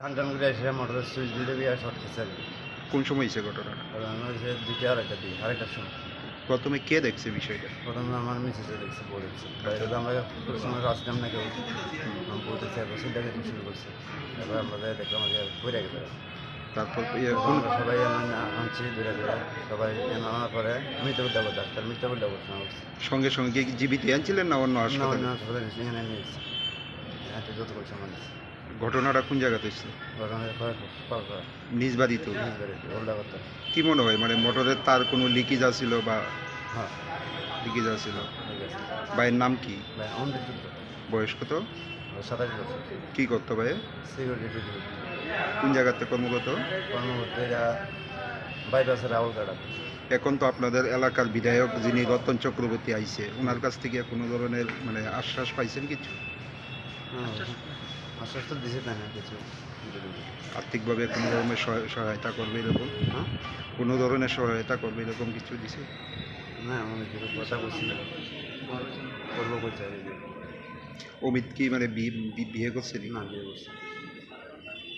টান করে এসে মোটরের সুইচ দিলে বিয়ে শর্ট খেয়েছে আর কি। কোন সময় হয়েছে ঘটনাটা? আর আমি হচ্ছে দুইটা আড়াইটা দিই আড়াইটার সময়। প্রথমে কে দেখছে বিষয়টা? প্রথমে আমার মিসেসে দেখছে বলেছে বাইরে তো আমরা সময় আসলাম না কেউ আমি একবার সুইচটা দেখতে শুরু করছে। এবার আমরা যাই দেখলাম আমাকে পড়ে গেছে। তারপর ইয়ে কোন আমরা সবাই আমি আনছি দূরে দূরে সবাই আনার পরে মৃত্যু উদ্যোগ ডাক্তার মৃত্যু উদ্যোগ সঙ্গে সঙ্গে কি জীবিত আনছিলেন না অন্য হাসপাতালে? হাসপাতালে এখানে নিয়েছি যত করছে আমার ঘটনাটা কোন জায়গাতে ঘটনা নিজ বাড়িত কি মনে হয়? মানে মোটরের তার কোনো লিকেজ আছিল বা লিকেজ আছিল? ভাইয়ের নাম কি? বয়স কত? সাতাশ বছর কি করতো ভাই কোন জায়গাতে কর্মরত? কর্মকর্তা এরা বাইপাসে রাহুল কাটা এখন তো আপনাদের এলাকার বিধায়ক যিনি রতন চক্রবর্তী আইছে, ওনার কাছ থেকে কোনো ধরনের মানে আশ্বাস পাইছেন কিছু? আশ্বাস তো দিছে তাই না কিছু? আর্থিকভাবে কোনো ধরনের সহায়- সহায়তা করবে এরকম? হ্যাঁ? কোনো ধরনের সহায়তা করবে এরকম কিছু দিছে? না আমি কিছু কথা বলছি না। করব অমিত কি মানে বি- বি- বিয়ে করছে? না বিয়ে করছে